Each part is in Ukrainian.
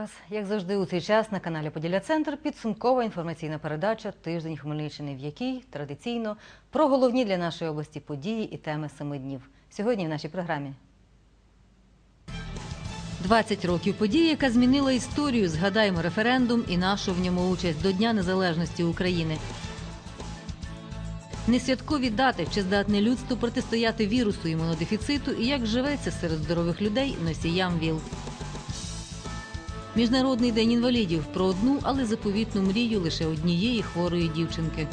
Вас, як завжди, у цей час на каналі Поділля Центр підсумкова інформаційна передача Тиждень Хмельниччини, в якій традиційно про головні для нашої області події і теми семи днів. Сьогодні в нашій програмі. 20 років події, яка змінила історію. Згадаємо референдум і нашу в ньому участь до Дня Незалежності України. Несвяткові дати, чи здатне людство протистояти вірусу імунодефіциту і як живеться серед здорових людей носіям ВІЛ. Міжнародний день інвалідів про одну, але заповітну мрію лише однієї хворої дівчинки.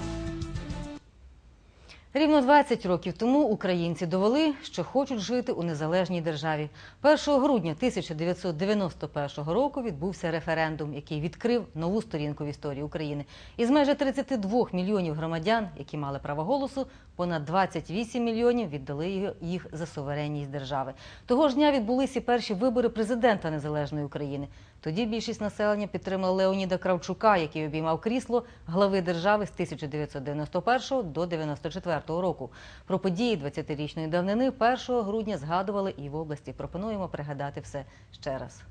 Рівно 20 років тому українці довели, що хочуть жити у незалежній державі. 1 грудня 1991 року відбувся референдум, який відкрив нову сторінку в історії України. Із майже 32 мільйонів громадян, які мали право голосу, понад 28 мільйонів віддали їх за суверенність держави. Того ж дня відбулися перші вибори президента незалежної України. Тоді більшість населення підтримала Леоніда Кравчука, який обіймав крісло глави держави з 1991 до 1994 року. Про події 20-річної давнини 1 грудня згадували і в області. Пропонуємо пригадати все ще раз.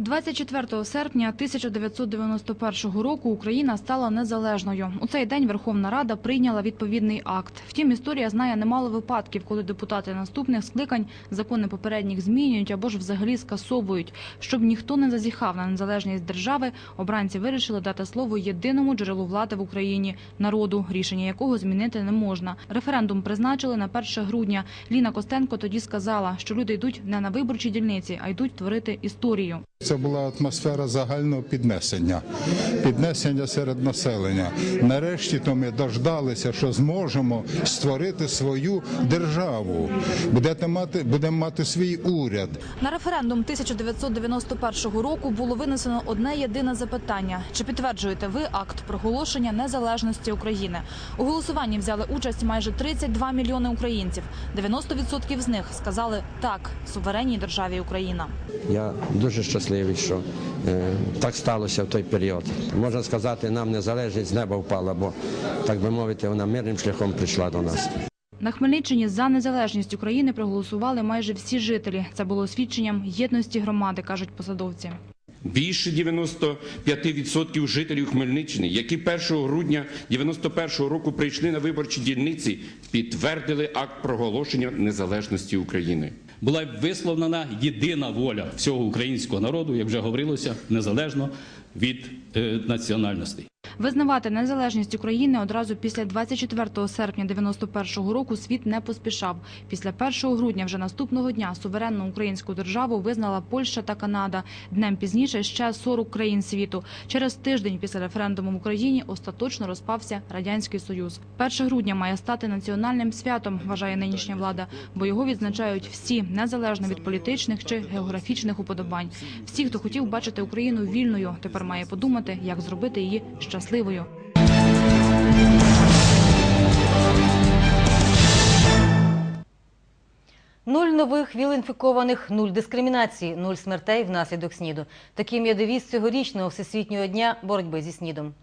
24 серпня 1991 року Україна стала незалежною. У цей день Верховна Рада прийняла відповідний акт. Втім, історія знає немало випадків, коли депутати наступних скликань закони попередніх змінюють або ж взагалі скасовують. Щоб ніхто не зазіхав на незалежність держави, обранці вирішили дати слово єдиному джерелу влади в Україні народу, рішення якого змінити не можна. Референдум призначили на 1 грудня. Ліна Костенко тоді сказала, що люди йдуть не на виборчі дільниці, а йдуть творити історію. Це була атмосфера загального піднесення, піднесення серед населення. Нарешті то ми дождалися, що зможемо створити свою державу. Будете мати, будемо мати свій уряд. На референдум 1991 року було винесено одне єдине запитання: чи підтверджуєте ви акт проголошення незалежності України? У голосуванні взяли участь майже 32 мільйони українців. 90% з них сказали так суверенній державі Україна. Я дуже щасливий, що е, так сталося в той період. Можна сказати, нам незалежність з неба впала, бо так би мовити, вона мирним шляхом прийшла до нас. На Хмельниччині за незалежність України проголосували майже всі жителі. Це було свідченням єдності громади, кажуть посадовці. Більше 95% жителів Хмельниччини, які 1 грудня 91 року прийшли на виборчі дільниці, підтвердили акт проголошення незалежності України. Була висловлена єдина воля всього українського народу, як вже говорилося, незалежно від е, національностей. Визнавати незалежність України одразу після 24 серпня 91 року світ не поспішав. Після 1 грудня вже наступного дня суверенну українську державу визнала Польща та Канада. Днем пізніше ще 40 країн світу. Через тиждень після референдуму в Україні остаточно розпався радянський союз. 1 грудня має стати національним святом, вважає нинішня влада, бо його відзначають всі незалежно від політичних чи географічних уподобань. Всі, хто хотів бачити Україну вільною, тепер має подумати, як зробити її щасливою. Нуль нових ВІЛ-інфікованих, нуль дискримінації, нуль смертей внаслідок СНІДу. Таким є девіз цьогорічного Всесвітнього дня боротьби зі СНІДом.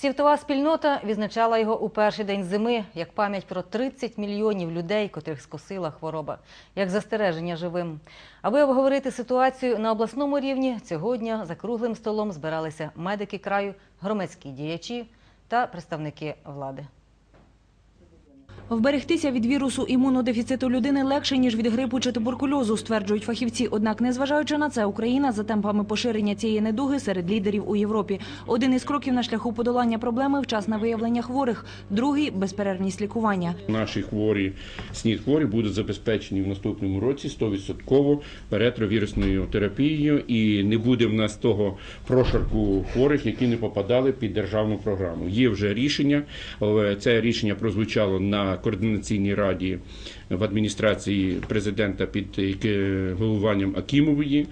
Світова спільнота відзначала його у перший день зими як пам'ять про 30 мільйонів людей, котрих скосила хвороба, як застереження живим. Аби обговорити ситуацію на обласному рівні, цього дня за круглим столом збиралися медики краю, громадські діячі та представники влади. Вберегтися від вірусу імунодефіциту людини легше, ніж від грипу чи туберкульозу, стверджують фахівці. Однак, незважаючи на це, Україна за темпами поширення цієї недуги серед лідерів у Європі. Один із кроків на шляху подолання проблеми – вчасне виявлення хворих, другий – безперервність лікування. Наші хворі, снід хворі будуть забезпечені в наступному році 100% перетровірусною терапією і не буде в нас того прошарку хворих, які не попадали під державну програму. Є вже рішення, це рішення прозвучало на координаційній раді в адміністрації президента під е, головуванням Акімової.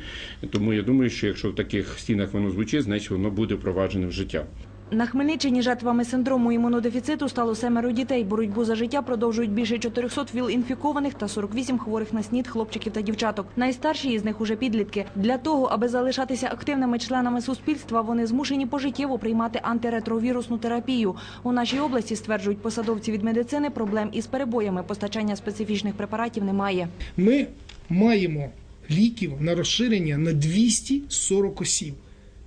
Тому я думаю, що якщо в таких стінах воно звучить, значить воно буде впроваджене в життя. На Хмельниччині жертвами синдрому імунодефіциту стало семеро дітей. Боротьбу за життя продовжують більше 400 ВІЛ-інфікованих та 48 хворих на СНІД хлопчиків та дівчаток. Найстарші із них уже підлітки. Для того, аби залишатися активними членами суспільства, вони змушені пожиттєво приймати антиретровірусну терапію. У нашій області, стверджують посадовці від медицини, проблем із перебоями постачання специфічних препаратів немає. ми маємо ліків на розширення на 240 осіб.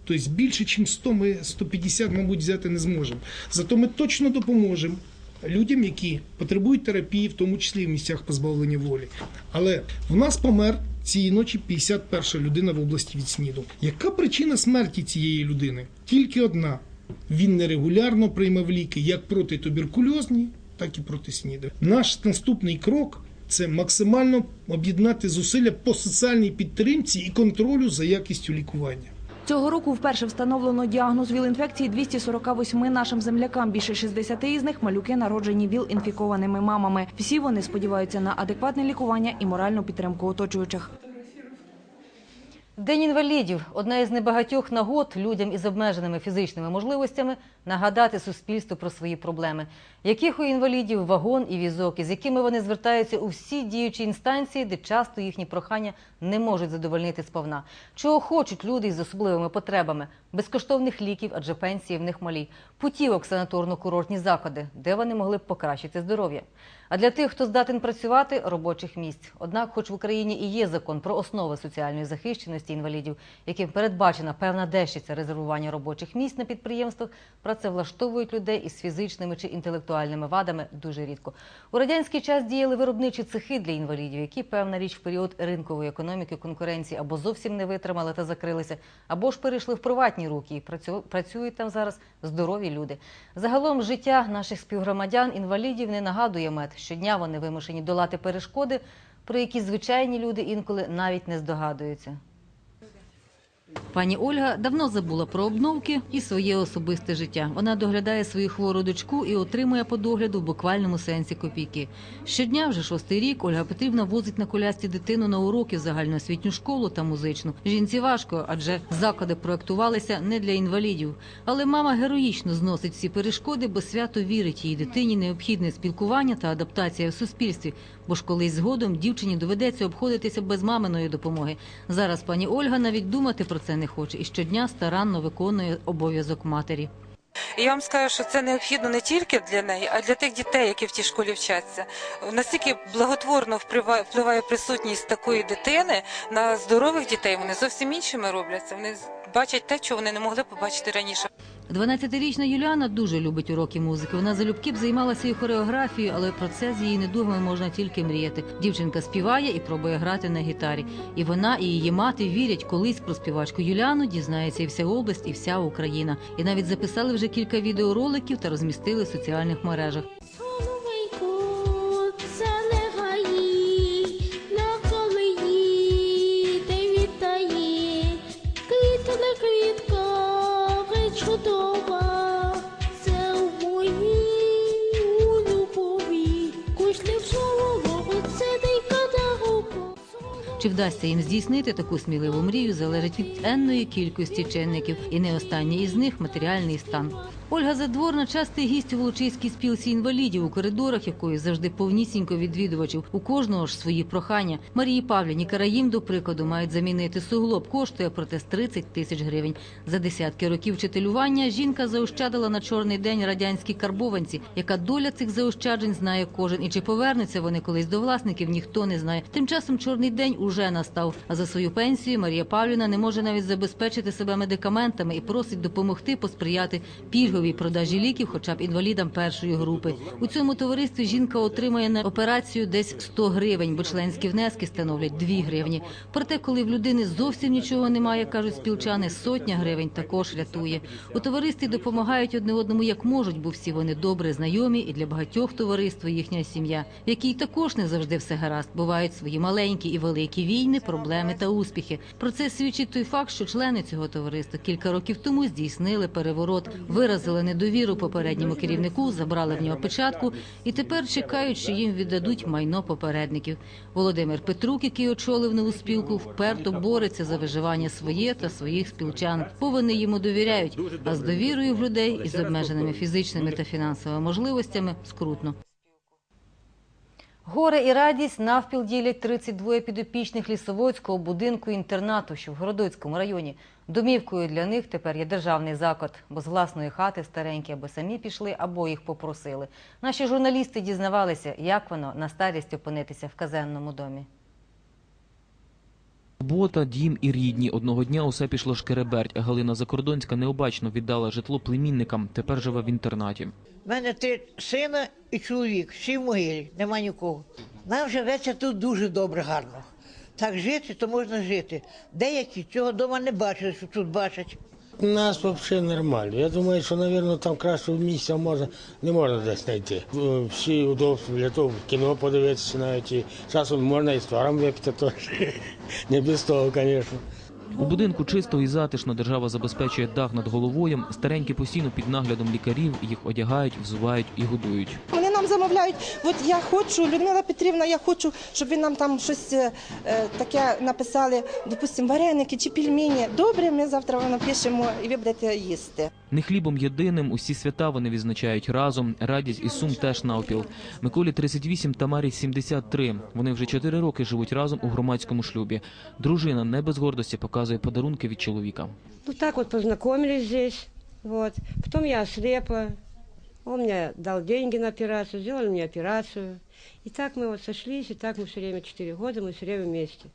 Тобто більше, ніж 100, ми 150, мабуть, взяти не зможемо. Зато ми точно допоможемо людям, які потребують терапії, в тому числі в місцях позбавлення волі. Але в нас помер цієї ночі 51 людина в області від СНІДу. Яка причина смерті цієї людини? Тільки одна. Він нерегулярно приймав ліки як проти туберкульозні, так і проти СНІДу. Наш наступний крок це максимально об'єднати зусилля по соціальній підтримці і контролю за якістю лікування. Цього року вперше встановлено діагноз ВІЛ-інфекції 248 нашим землякам. Більше 60 із них малюки народжені ВІЛ-інфікованими мамами. Всі вони сподіваються на адекватне лікування і моральну підтримку оточуючих. День інвалідів одна із небагатьох нагод людям із обмеженими фізичними можливостями нагадати суспільству про свої проблеми. Яких у інвалідів вагон і візок, із якими вони звертаються у всі діючі інстанції, де часто їхні прохання не можуть задовольнити сповна. Чого хочуть люди із особливими потребами? Безкоштовних ліків, адже пенсії в них малі, путівок санаторно-курортні заклади, де вони могли б покращити здоров'я. А для тих, хто здатен працювати, робочих місць. Однак, хоч в Україні і є закон про основи соціальної захищеності інвалідів, яким передбачена певна дещиця резервування робочих місць на підприємствах, працевлаштовують людей із фізичними чи інтелектуальними вадами дуже рідко. У радянський час діяли виробничі цехи для інвалідів, які певна річ в період ринкової економіки конкуренції або зовсім не витримали та закрилися, або ж перейшли в приватні руки і працюють там зараз здорові люди. Загалом життя наших співгромадян інвалідів не нагадує мед. Щодня вони вимушені долати перешкоди, про які звичайні люди інколи навіть не здогадуються. Пані Ольга давно забула про обновки і своє особисте життя. Вона доглядає свою хвору дочку і отримує по догляду в буквальному сенсі копійки. Щодня, вже шостий рік, Ольга Петрівна возить на колясці дитину на уроки в загальноосвітню школу та музичну. Жінці важко, адже заклади проектувалися не для інвалідів. Але мама героїчно зносить всі перешкоди, бо свято вірить її дитині необхідне спілкування та адаптація в суспільстві. Бо ж колись згодом дівчині доведеться обходитися без маминої допомоги. Зараз пані Ольга навіть думати про це не хоче і щодня старанно виконує обов'язок матері. І я вам скажу, що це необхідно не тільки для неї, а для тих дітей, які в тій школі вчаться. Настільки благотворно впливає, присутність такої дитини на здорових дітей. Вони зовсім іншими робляться. Вони бачать те, що вони не могли побачити раніше. 12-річна Юліана дуже любить уроки музики. Вона залюбки б займалася і хореографією, але про це з її недугами можна тільки мріяти. Дівчинка співає і пробує грати на гітарі. І вона, і її мати вірять, колись про співачку Юліану дізнається і вся область, і вся Україна. І навіть записали вже кілька відеороликів та розмістили в соціальних мережах. Вдасться їм здійснити таку сміливу мрію, залежить від енної кількості чинників, і не останній із них матеріальний стан. Ольга Задворна частий гість у Волочиській спілці інвалідів, у коридорах якої завжди повнісінько відвідувачів. У кожного ж свої прохання. Марії Павліні Караїм, до прикладу, мають замінити суглоб. Коштує протез 30 тисяч гривень. За десятки років вчителювання жінка заощадила на чорний день радянській карбованці. Яка доля цих заощаджень знає кожен. І чи повернуться вони колись до власників, ніхто не знає. Тим часом чорний день уже настав. А за свою пенсію Марія Павлівна не може навіть забезпечити себе медикаментами і просить допомогти посприяти пільговій продажі ліків, хоча б інвалідам першої групи. У цьому товаристві жінка отримає на операцію десь 100 гривень, бо членські внески становлять 2 гривні. Проте, коли в людини зовсім нічого немає, кажуть спілчани, сотня гривень також рятує. У товаристві допомагають одне одному як можуть, бо всі вони добре знайомі, і для багатьох товариство їхня сім'я, якій також не завжди все гаразд. Бувають свої маленькі і великі війни, проблеми та успіхи. Про це свідчить той факт, що члени цього товариства кілька років тому здійснили переворот, виразили недовіру попередньому керівнику, забрали в нього печатку і тепер чекають, що їм віддадуть майно попередників. Володимир Петрук, який очолив нову спілку, вперто бореться за виживання своє та своїх спілчан, бо йому довіряють. А з довірою в людей із обмеженими фізичними та фінансовими можливостями скрутно. Горе і радість навпіл ділять 32 підопічних лісоводського будинку інтернату, що в Городоцькому районі. Домівкою для них тепер є державний заклад, бо з власної хати старенькі або самі пішли, або їх попросили. Наші журналісти дізнавалися, як воно на старість опинитися в казенному домі. Робота, дім і рідні. Одного дня усе пішло шкереберть. Галина Закордонська необачно віддала житло племінникам. Тепер живе в інтернаті. У мене три сина і чоловік, всі в могилі, нема нікого. Нам живеться тут дуже добре, гарно. Так жити, то можна жити. Деякі цього вдома не бачили, що тут бачать. У нас взагалі нормально. Я думаю, що, мабуть, там кращого місця можна, не можна десь знайти. Е, Всі удобства для того, кіно подивитися навіть. І часом можна і з твором випити теж. Не без того, звісно. У будинку чисто і затишно держава забезпечує дах над головою. Старенькі постійно під наглядом лікарів їх одягають, взувають і годують. Замовляють, от я хочу, Людмила Петрівна, я хочу, щоб ви нам там щось е, е, таке написали, допустимо, вареники чи пельмені. Добре, ми завтра вам напишемо і ви будете їсти. Не хлібом єдиним, усі свята вони відзначають разом. Радість і сум теж навпіл. Миколі 38, Тамарі 73. Вони вже 4 роки живуть разом у громадському шлюбі. Дружина не без гордості показує подарунки від чоловіка. Ну так вот познакомились здесь, вот. Потом я ослепла, он мне дал деньги на операцию, сделали мне операцию. И так мы вот сошлись, и так мы все время, четыре года, мы все время вместе.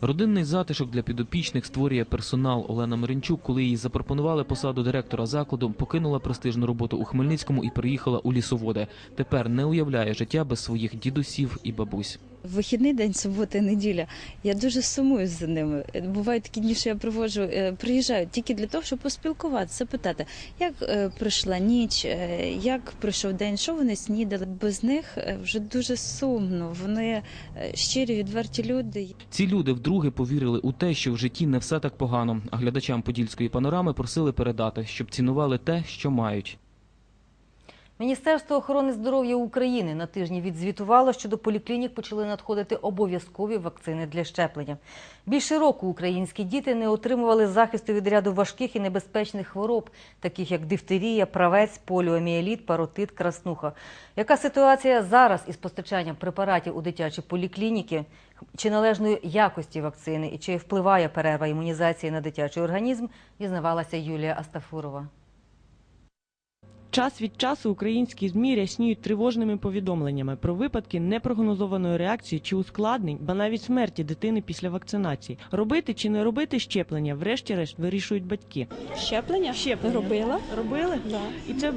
Родинний затишок для підопічних створює персонал. Олена Миринчук, коли їй запропонували посаду директора закладу, покинула престижну роботу у Хмельницькому і переїхала у лісоводи. Тепер не уявляє життя без своїх дідусів і бабусь. Вихідний день, субота, і неділя. Я дуже сумую за ними. Бувають такі дні, що я приводжу, е, приїжджаю тільки для того, щоб поспілкуватися, питати, як е, пройшла ніч, е, як пройшов день, що вони снідали. Без них е, вже дуже сумно. Вони е, щирі, відверті люди. Ці люди вдруге повірили у те, що в житті не все так погано. А глядачам подільської панорами просили передати, щоб цінували те, що мають. Міністерство охорони здоров'я України на тижні відзвітувало, що до поліклінік почали надходити обов'язкові вакцини для щеплення. Більше року українські діти не отримували захисту від ряду важких і небезпечних хвороб, таких як дифтерія, правець, поліоміеліт, паротит, краснуха. Яка ситуація зараз із постачанням препаратів у дитячі поліклініки? Чи належної якості вакцини і чи впливає перерва імунізації на дитячий організм, дізнавалася Юлія Астафурова. Час від часу українські ЗМІ рясніють тривожними повідомленнями про випадки непрогнозованої реакції чи ускладнень, ба навіть смерті дитини після вакцинації. Робити чи не робити щеплення, врешті-решт вирішують батьки. Щеплення? Щеплення. Робила. Робили? Да. І це е,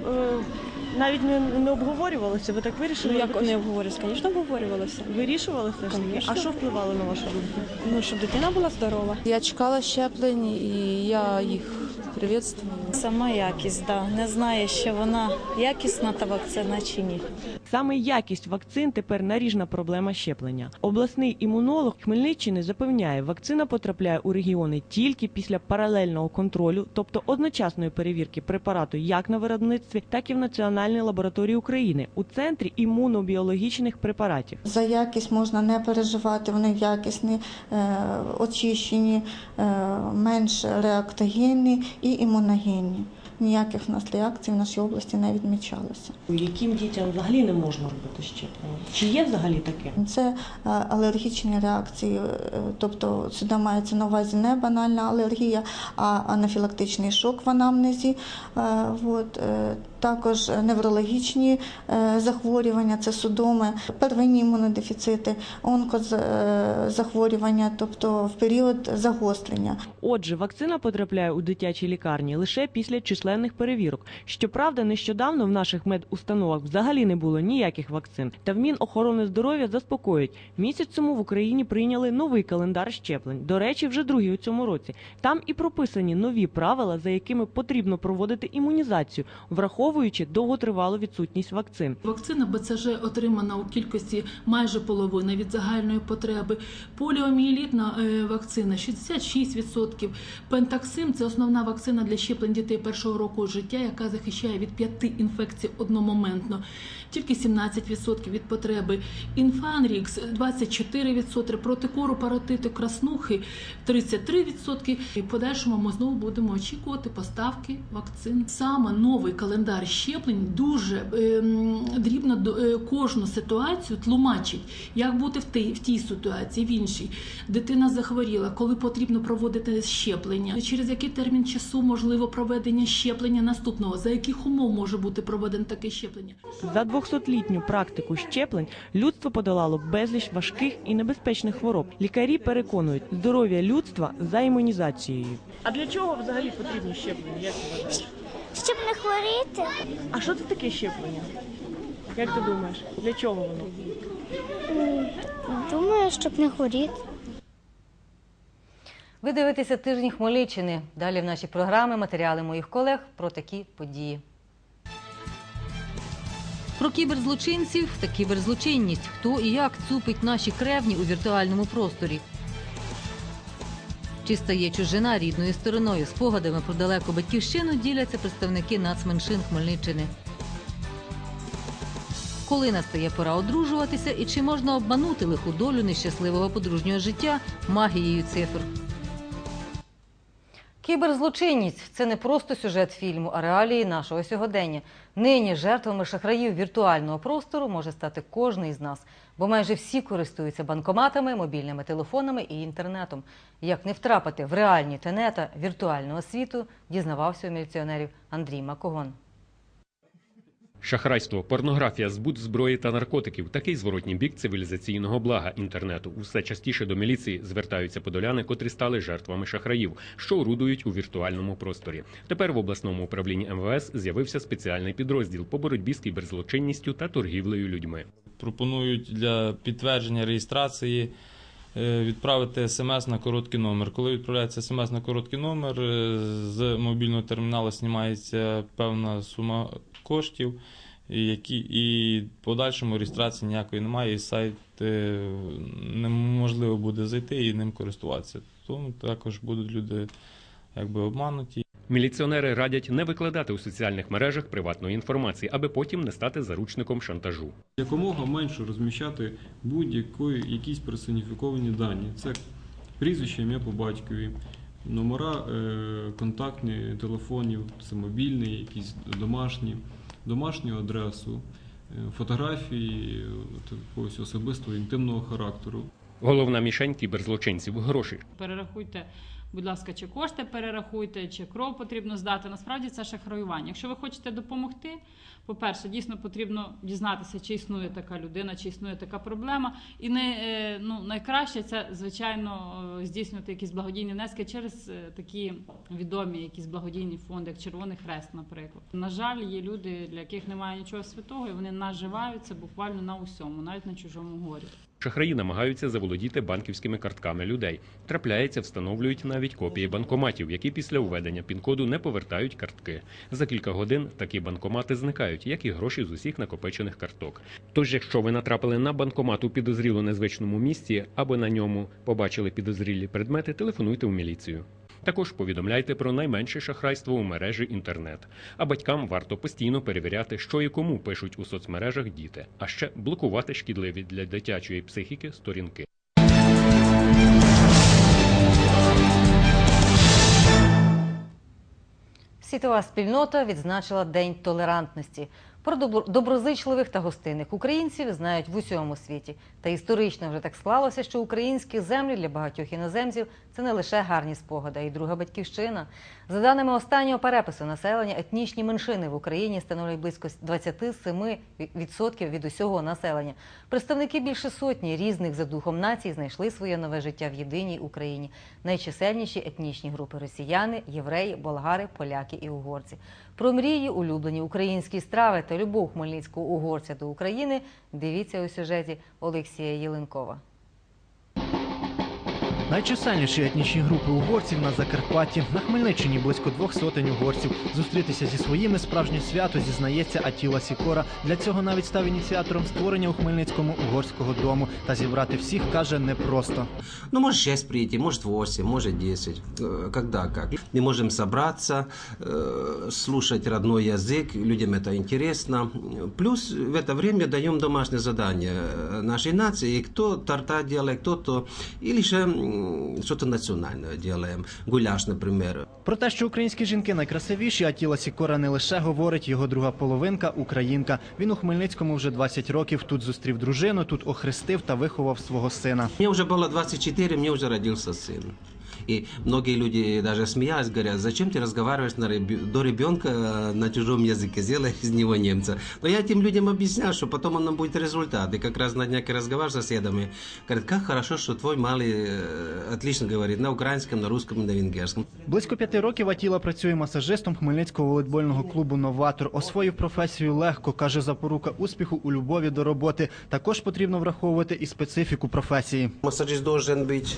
навіть не, не обговорювалося. Ви так вирішили? Ну, як не обговорювалося? Звісно, обговорювалося. Вирішували все ж таки? А що впливало на вашу думку? Ну, щоб дитина була здорова. Я чекала щеплень і я їх привітствую. Сама якість, да. Не знаю, що вона якісна та вакцина чи ні. Саме якість вакцин тепер наріжна проблема щеплення. Обласний імунолог Хмельниччини запевняє, вакцина потрапляє у регіони тільки після паралельного контролю, тобто одночасної перевірки препарату як на виробництві, так і в Національній лабораторії України у центрі імунобіологічних препаратів. За якість можна не переживати, вони якісні, е, очищені, е, менш реактогенні і імуногенні. Ніяких нас реакцій в нашій області не відмічалося. Яким дітям взагалі не можна робити щеплення? Чи є взагалі таке? Це е, алергічні реакції, е, тобто сюди мається на увазі не банальна алергія, а анафілактичний шок в анамнезі. Е, От. Також неврологічні е, захворювання, це судоми, первинні імунодефіцити, онкозахворювання, тобто в період загострення. Отже, вакцина потрапляє у дитячі лікарні лише після численних перевірок. Щоправда, нещодавно в наших медустановах взагалі не було ніяких вакцин. Та в Мінохорони здоров'я заспокоюють. Місяць тому в Україні прийняли новий календар щеплень. До речі, вже другий у цьому році. Там і прописані нові правила, за якими потрібно проводити імунізацію, враховуючи довготривалу відсутність вакцин. Вакцина БЦЖ отримана у кількості майже половини від загальної потреби. Поліомієлітна е, вакцина 66%. Пентаксим це основна вакцина для щеплень дітей першого року життя, яка захищає від п'яти інфекцій одномоментно. Тільки 17% від потреби. Інфанрікс 24%, проти кору, краснухи 33%. І в подальшому ми знову будемо очікувати поставки вакцин. Саме новий календар лікар щеплень дуже ем, дрібно до- е, кожну ситуацію тлумачить, як бути в тій, в тій ситуації, в іншій. Дитина захворіла, коли потрібно проводити щеплення, через який термін часу можливо проведення щеплення наступного, за яких умов може бути проведено таке щеплення. За 200-літню практику щеплень людство подолало безліч важких і небезпечних хвороб. Лікарі переконують, здоров'я людства за імунізацією. А для чого взагалі потрібні щеплення? Як ти? Щоб не хворіти. А що це таке щеплення? Як ти думаєш? Для чого воно? Думаю, щоб не хворіти. Ви дивитеся тижні Хмельниччини. Далі в нашій програмі матеріали моїх колег про такі події. Про кіберзлочинців та кіберзлочинність. Хто і як цупить наші кревні у віртуальному просторі. Чи стає чужина рідною стороною? Спогадами про далеку батьківщину діляться представники нацменшин Хмельниччини. Коли настає пора одружуватися і чи можна обманути лиху долю нещасливого подружнього життя магією цифр? Кіберзлочинність це не просто сюжет фільму, а реалії нашого сьогодення. Нині жертвами шахраїв віртуального простору може стати кожен із нас, бо майже всі користуються банкоматами, мобільними телефонами і інтернетом. Як не втрапити в реальні тенета віртуального світу, дізнавався у міліціонерів Андрій Макогон. Шахрайство, порнографія, збут зброї та наркотиків такий зворотній бік цивілізаційного блага інтернету. Усе частіше до міліції звертаються подоляни, котрі стали жертвами шахраїв, що орудують у віртуальному просторі. Тепер в обласному управлінні МВС з'явився спеціальний підрозділ по боротьбі з кіберзлочинністю та торгівлею людьми. Пропонують для підтвердження реєстрації е, відправити смс на короткий номер. Коли відправляється смс на короткий номер, е, з мобільного терміналу знімається певна сума коштів, які і в подальшому реєстрації ніякої немає, і сайт е, неможливо буде зайти і ним користуватися. Тому також будуть люди якби обмануті. Міліціонери радять не викладати у соціальних мережах приватної інформації, аби потім не стати заручником шантажу. Якомога менше розміщати будь-якої якісь персоніфіковані дані. Це прізвище, ім'я по батькові, номера е, контактні телефонів, це мобільні, якісь домашні, домашню адресу, е, фотографії якогось особистого інтимного характеру. Головна мішень кіберзлочинців гроші. Перерахуйте, будь ласка, чи кошти перерахуйте, чи кров потрібно здати. Насправді це шахраювання. Якщо ви хочете допомогти, по-перше, дійсно потрібно дізнатися, чи існує така людина, чи існує така проблема. І не, е, ну, найкраще це, звичайно, е, здійснювати якісь благодійні внески через е, такі відомі якісь благодійні фонди, як Червоний Хрест, наприклад. На жаль, є люди, для яких немає нічого святого, і вони наживаються буквально на усьому, навіть на чужому горі. Шахраї намагаються заволодіти банківськими картками людей. Трапляється, встановлюють навіть копії банкоматів, які після введення пін-коду не повертають картки. За кілька годин такі банкомати зникають, як і гроші з усіх накопичених карток. Тож, якщо ви натрапили на банкомат у підозріло незвичному місці або на ньому побачили підозрілі предмети, телефонуйте в міліцію. Також повідомляйте про найменше шахрайство у мережі інтернет. А батькам варто постійно перевіряти, що і кому пишуть у соцмережах діти, а ще блокувати шкідливі для дитячої психіки сторінки. Світова спільнота відзначила День толерантності. Про добро- доброзичливих та гостинних українців знають в усьому світі. Та історично вже так склалося, що українські землі для багатьох іноземців це не лише гарні спогади, а й друга батьківщина. За даними останнього перепису населення, етнічні меншини в Україні становлять близько 27% від усього населення. Представники більше сотні різних за духом націй знайшли своє нове життя в єдиній Україні. Найчисельніші етнічні групи росіяни, євреї, болгари, поляки і угорці. Про мрії, улюблені українські страви та любов хмельницького угорця до України дивіться у сюжеті Олексія Єленкова. Найчисельніші етнічні групи угорців на Закарпатті. На Хмельниччині близько двох сотень угорців. Зустрітися зі своїми справжнє свято зізнається Атіла Сікора. Для цього навіть став ініціатором створення у Хмельницькому угорського дому. Та зібрати всіх каже непросто. Ну, может 6 прийти, может 8, может 10, э, когда как. Мы можем собраться, э, слушать родной язык, людям это интересно. Плюс в это время даем домашнее задание э, нашей нации, кто торта делает, кто-то, или же м, національне делаем. Гуляш, наприклад. Про те, що українські жінки найкрасивіші, а тіла Сікора не лише говорить його друга половинка українка. Він у Хмельницькому вже 20 років. Тут зустрів дружину, тут охрестив та виховав свого сина. Мені вже було 24, мені вже родився сын. И многие люди даже смеялись, говорят, зачем ты разговариваешь на реб- до ребенка э, на чужом языке, сделай из него немца. Но я этим людям объясняю, что потом он нам будет результат. И как раз на днях я разговаривал с соседами, говорят, как хорошо, что твой малый э, отлично говорит на украинском, на русском и на венгерском. Близько п'яти років Атіла працює масажистом Хмельницького волейбольного клубу Новатор. Освоїв професію легко, каже запорука успіху у любові до роботи. Також потрібно враховувати і специфіку професії. Массажист должен быть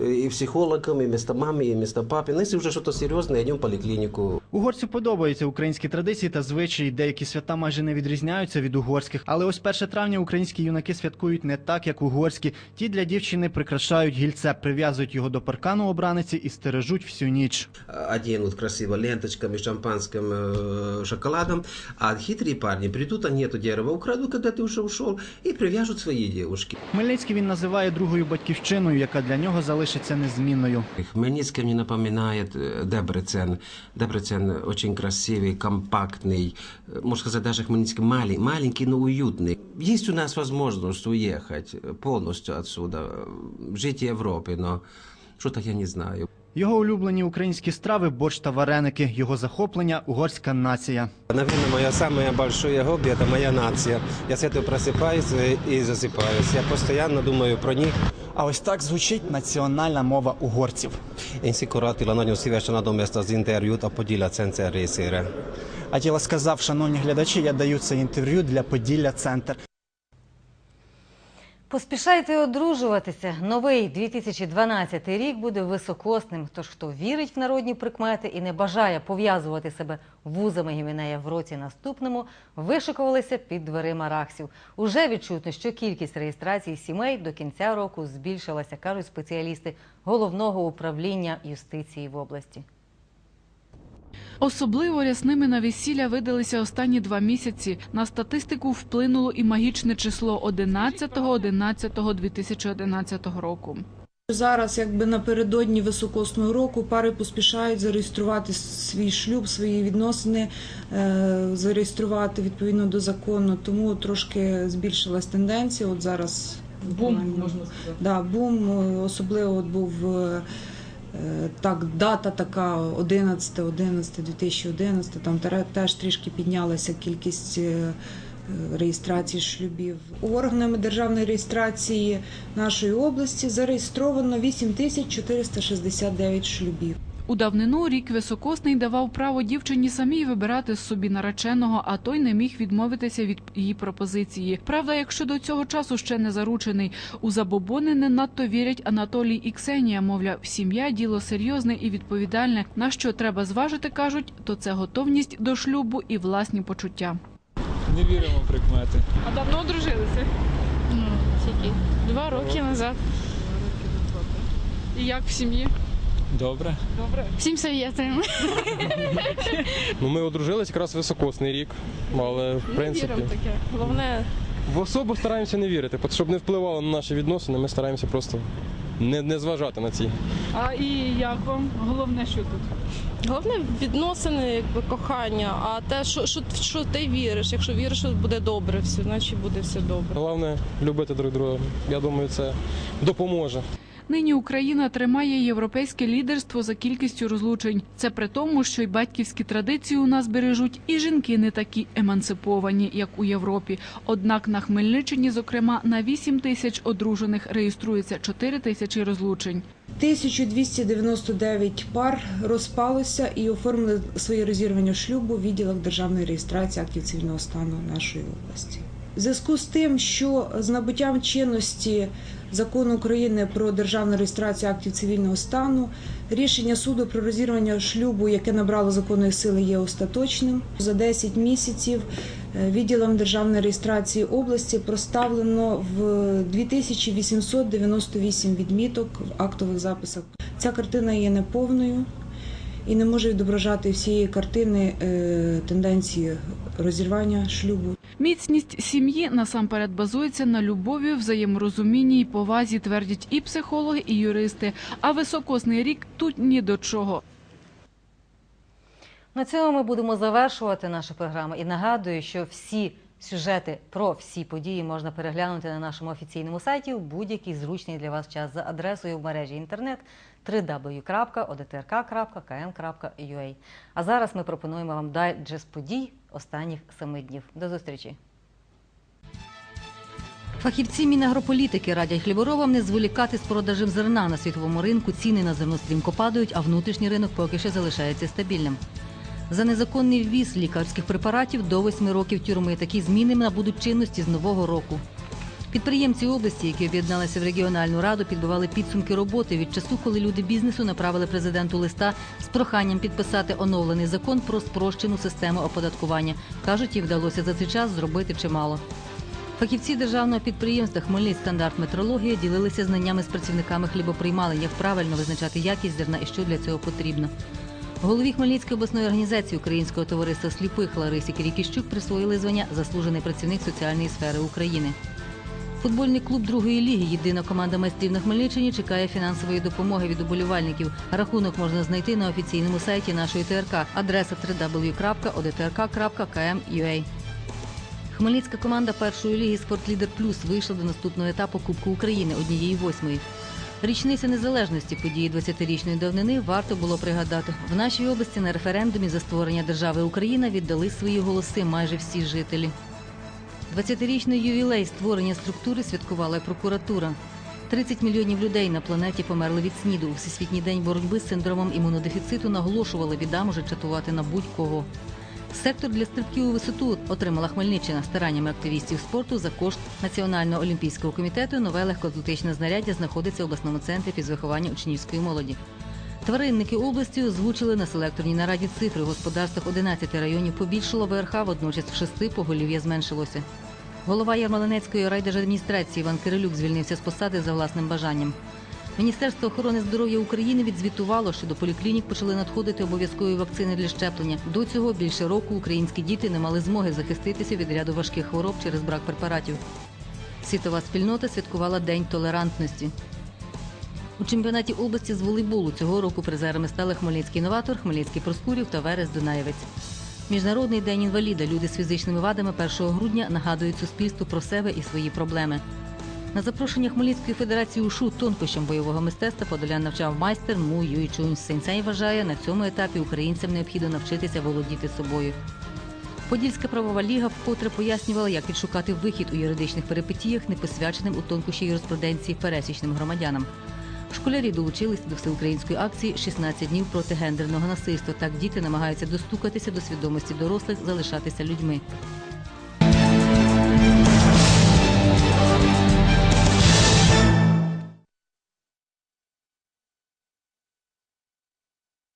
э, и психологом, и вместо мамы, и вместо папы. Но если уже что-то серьезное, идем в поликлинику. Угорцю подобаються українські традиції та звичаї. Деякі свята майже не відрізняються від угорських. Але ось 1 травня українські юнаки святкують не так, як угорські. Ті для дівчини прикрашають гільце, прив'язують його до паркану обраниці і стережуть всю ніч. оденут красиво ленточками, шампанским, э, шоколадом, а хитрые парни придут, они это дерево украдут, когда ты уже ушел, и привяжут свои девушки. Хмельницький він називає другою батьківщиною, яка для нього залишиться незмінною. Хмельницкий мне напоминает э, Дебрецен. Дебрецен очень красивый, компактный, э, можно сказать, даже Хмельницкий малень- маленький, но уютный. Есть у нас возможность уехать э, полностью отсюда, э, жить в Европе, но что-то я не знаю. Його улюблені українські страви борщ та вареники. Його захоплення угорська нація. Наверное, мое самое большое хобби – это моя нация. Я с этого просыпаюсь э, и засыпаюсь. Я постоянно думаю про них. А ось так звучить національна мова угорців. Ensi korratilla nagyon szívesen adom ezt az interjút a Podilla Center részére. Атіла сказав, шановні глядачі, я даю це інтерв'ю для Поділля Центр. Поспішайте одружуватися. Новий 2012 рік буде високосним. Тож хто вірить в народні прикмети і не бажає пов'язувати себе вузами гіменея в році наступному, вишикувалися під дверима раксів. Уже відчутно, що кількість реєстрацій сімей до кінця року збільшилася, кажуть спеціалісти головного управління юстиції в області. Особливо рясними на весілля видалися останні два місяці. На статистику вплинуло і магічне число 11.11.2011 року. Зараз, якби напередодні високосного року, пари поспішають зареєструвати свій шлюб, свої відносини, е, зареєструвати відповідно до закону. Тому трошки збільшилась тенденція. От зараз Бум, можна сказати. Да, бум, е, особливо от був е, так, дата така 11, 11, 2011, там теж трішки піднялася кількість. е, е, Реєстрації шлюбів органами державної реєстрації нашої області зареєстровано 8469 шлюбів. У давнину рік високосний давав право дівчині самій вибирати собі нареченого, а той не міг відмовитися від її пропозиції. Правда, якщо до цього часу ще не заручений, у забобони не надто вірять Анатолій і Ксенія. Мовляв, сім'я діло серйозне і відповідальне. На що треба зважити, кажуть, то це готовність до шлюбу і власні почуття. Не віримо в прикмети. А давно одружилися? Ну, тільки два роки назад. І як в сім'ї? Добре. Добре. Всім совєтуємо. Ну, ми одружились якраз високосний рік, але в принципі Віримо таке. Головне, в особу стараємося не вірити, щоб не впливало на наші відносини, ми стараємося просто не, не зважати на ці. А і як вам головне, що тут? головне відносини, якби кохання, а те, що, що, що ти віриш. Якщо віриш, що буде добре все, значить буде все добре. Головне любити друг друга. Я думаю, це допоможе. Нині Україна тримає європейське лідерство за кількістю розлучень. Це при тому, що й батьківські традиції у нас бережуть, і жінки не такі емансиповані, як у Європі. Однак на Хмельниччині, зокрема, на 8 тисяч одружених реєструється 4 тисячі розлучень. 1299 пар розпалося і оформили своє розірвання шлюбу в відділах державної реєстрації актів цивільного стану нашої області. В зв'язку з тим, що з набуттям чинності закону України про державну реєстрацію актів цивільного стану, рішення суду про розірвання шлюбу, яке набрало законної сили, є остаточним. За 10 місяців е, відділом державної реєстрації області проставлено в 2898 відміток в актових записах. Ця картина є неповною і не може відображати всієї картини е, тенденції розірвання шлюбу. Міцність сім'ї насамперед базується на любові, взаєморозумінні і повазі, твердять і психологи, і юристи. А високосний рік тут ні до чого. На цьому ми будемо завершувати нашу програму. І нагадую, що всі сюжети про всі події можна переглянути на нашому офіційному сайті в будь-який зручний для вас час за адресою в мережі інтернет www.odtrk.km.ua. А зараз ми пропонуємо вам дайджест подій останніх семи днів. До зустрічі! Фахівці Мінагрополітики радять хліборобам не зволікати з продажем зерна на світовому ринку. Ціни на зерно стрімко падають, а внутрішній ринок поки що залишається стабільним. За незаконний ввіз лікарських препаратів до 8 років тюрми. Такі зміни набудуть чинності з нового року. Підприємці області, які об'єдналися в регіональну раду, підбивали підсумки роботи від часу, коли люди бізнесу направили президенту листа з проханням підписати оновлений закон про спрощену систему оподаткування. кажуть, їм вдалося за цей час зробити чимало. Фахівці державного підприємства Хмельницький стандарт метрологія ділилися знаннями з працівниками хлібоприймалень, як правильно визначати якість зерна і що для цього потрібно. Голові Хмельницької обласної організації Українського товариства сліпих Ларисі Кирікіщук присвоїли звання заслужений працівник соціальної сфери України. Футбольний клуб другої ліги, єдина команда майстрів на Хмельниччині, чекає фінансової допомоги від уболівальників. Рахунок можна знайти на офіційному сайті нашої ТРК. Адреса www.odtrk.km.ua. Хмельницька команда першої ліги «Спортлідер Плюс» вийшла до наступного етапу Кубку України однієї восьмої. Річниця незалежності події 20-річної давнини варто було пригадати. В нашій області на референдумі за створення держави Україна віддали свої голоси майже всі жителі. 20-річний ювілей створення структури святкувала прокуратура. 30 мільйонів людей на планеті померли від СНІДу. У Всесвітній день боротьби з синдромом імунодефіциту наголошували, біда може чатувати на будь-кого. Сектор для стрибків у висоту отримала Хмельниччина стараннями активістів спорту за кошт Національного олімпійського комітету. Нове легкоатлетичне знаряддя знаходиться в обласному центрі фізвиховання учнівської молоді. Тваринники області озвучили на селекторній нараді цифри. В господарствах 11 районів побільшало ВРХ, водночас в шести поголів'я зменшилося. Голова Ярмолинецької райдержадміністрації Іван Кирилюк звільнився з посади за власним бажанням. Міністерство охорони здоров'я України відзвітувало, що до поліклінік почали надходити обов'язкові вакцини для щеплення. До цього більше року українські діти не мали змоги захиститися від ряду важких хвороб через брак препаратів. Світова спільнота святкувала День толерантності. У чемпіонаті області з волейболу цього року призерами стали Хмельницький новатор, Хмельницький Проскурів та Верес Дунаєвець. Міжнародний день інваліда. Люди з фізичними вадами 1 грудня нагадують суспільству про себе і свої проблеми. На запрошення Хмельницької федерації УШУ тонкощам бойового мистецтва Подолян навчав майстер Му Юйчунь. Сенсей вважає, на цьому етапі українцям необхідно навчитися володіти собою. Подільська правова ліга вкотре пояснювала, як відшукати вихід у юридичних перипетіях, не посвяченим у тонкощі юриспруденції пересічним громадянам. Школярі долучились до всеукраїнської акції «16 днів проти гендерного насильства. Так діти намагаються достукатися до свідомості дорослих, залишатися людьми.